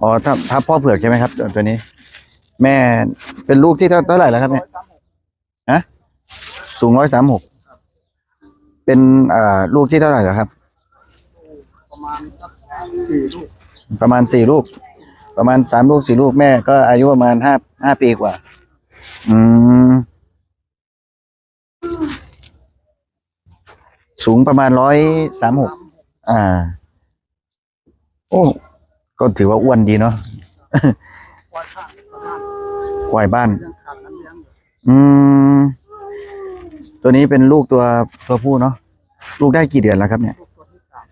อ๋อถ้าถ้าพ่อเผือกใช่ไหมครับตัวตัวนี้ แม่เป็นลูกที่เท่าเท่าไหร่แล้วครับเนี่ยฮะสูงร้อยสามหกเป็นอ่าลูกที่เท่าไหร่แล้วครับ ประมาณสักสี่ลูกประมาณสี่ลูก ประมาณสามลูกสี่ลูกแม่ก็อายุประมาณห้าห้าปีกว่า อืม สูงประมาณร้อยสามหกอ่า โอ้ ก็ถือว่าอ้วนดีเนาะควายข้างประมาณควายบ้านยังขาดน้ำเลี้ยงอยู่อืม ตัวนี้เป็นลูกตัวตัวผู้เนาะ ลูกได้กี่เดือนแล้วครับ เนี่ย ลูกตัวที่สาม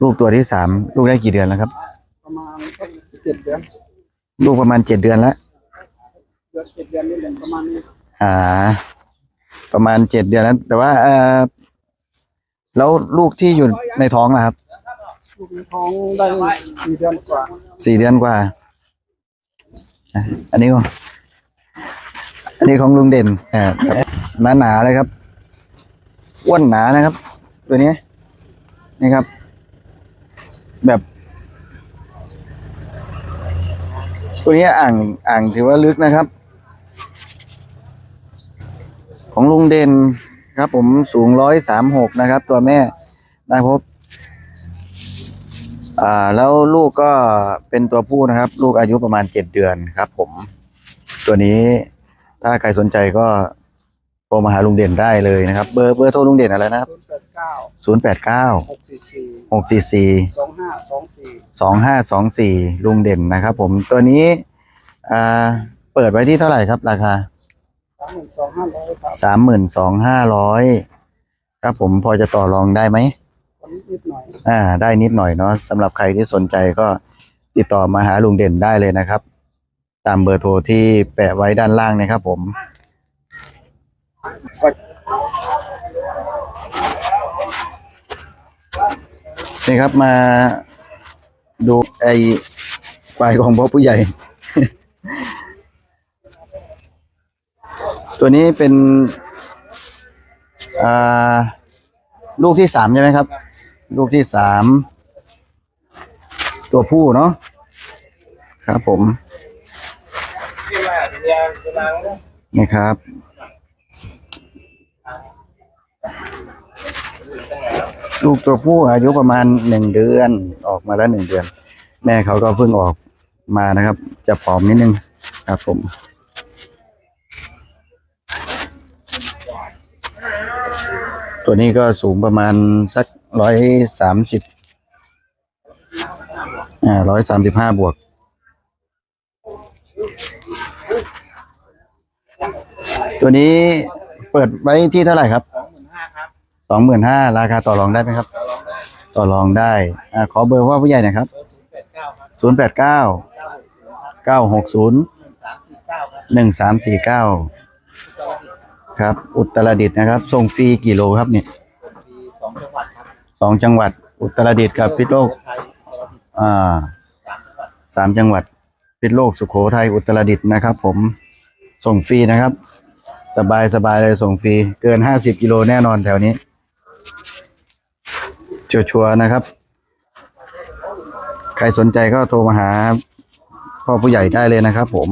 ลูกตัวที่สามลูกได้กี่เดือนแล้วครับ ประมาณสักเจ็ดเดือน ลูกประมาณเจ็ดเดือนแล้วเดือนเจ็ดเดือนนี่แหละประมาณนี้ อ่า ประมาณเจ็ดเดือนแล้ว แต่ว่าเออแล้วลูกที่อยู่ในท้องนะครับ ลูกในท้องได้สี่เดือนกว่าสี่เดือนกว่า อันนี้ อันนี้ของลุงเด่นหนาหนาๆเลยครับอ้วนหนานะครับ ตัวนี้นี่ครับ แบบ ตัวนี้อ่างอ่างถือว่าลึกนะครับ ของลุงเด่นครับผมสูงร้อยสามหกนะครับ ตัวแม่นะครับ อ่าแล้วลูกก็เป็นตัวผู้นะครับ ลูกอายุประมาณเจ็ดเดือนครับ ผม ตัวนี้ถ้าใครสนใจก็โทรมาหาลุงเด่นได้เลยนะครับ เบอร์เบอร์โทรลุงเด่นอะไรนะครับศูนย์แปดเก้าศูนย์แปดเก้าหกสี่สี่หกสี่สี่สองห้าสองสี่สองห้าสองสี่ลุงเด่นนะครับ ผมตัวนี้อ่าเปิดไว้ที่เท่าไหร่ครับ ราคาสามหมื่นสองห้าร้อยครับสามหมื่นสองห้าร้อยครับผมพอจะต่อรองได้ไหมนิดหน่อย อ่า ได้นิดหน่อยเนาะสำหรับใครที่สนใจก็ติดต่อมาหาลุงเด่นได้เลยนะครับ ตามเบอร์โทรที่แปะไว้ด้านล่างนะครับผม นี่ครับมาดูไอ้ควายของพ่อผู้ใหญ่ ตัวนี้เป็นอ่าลูกที่สามใช่ไหมครับ ลูกที่สาม ตัวผู้เนาะครับผม นี่ครับ ลูกตัวผู้อายุประมาณหนึ่งเดือนออกมาแล้วหนึ่งเดือน แม่เขาก็เพิ่งออกมานะครับ จะผอมนิดนึงครับผม ตัวนี้ก็สูงประมาณสักร้อยสามสิบอ่าร้อยสามสิบห้าบวก ตัวนี้เปิดไว้ที่เท่าไหร่ครับสองหมื่นห้าครับสองหมื่นห้าราคาต่อรองได้ไหมครับ ต่อรองได้อ่าขอเบอร์ว่าผู้ใหญ่หนะครับเบอร์ศูนย์แปดเก้าครับศูนย์แปดเก้าเก้าหกศูนย์ครับเก้าหกศูนย์หนึ่งสามสี่เก้า ครับหนึ่งสามสี่เก้าครับ อุตรดิตถ์นะครับ ส่งฟรีกี่โลครับเนี่ยมีสองจังหวัดครับสองจังหวัด อุตรดิตถ์กับพิษณุโลกไทยเราผิดอ่าสามจังหวัดสามจังหวัดพิษณุโลกสุโขทัยอุตรดิตถ์นะครับ ผมส่งฟรีนะครับ สบายสบายเลยส่งฟรี เกินห้าสิบกิโลแน่นอนแถวนี้ชัวร์ๆนะครับ ใครสนใจก็โทรมาหาพ่อผู้ใหญ่ได้เลยนะครับผม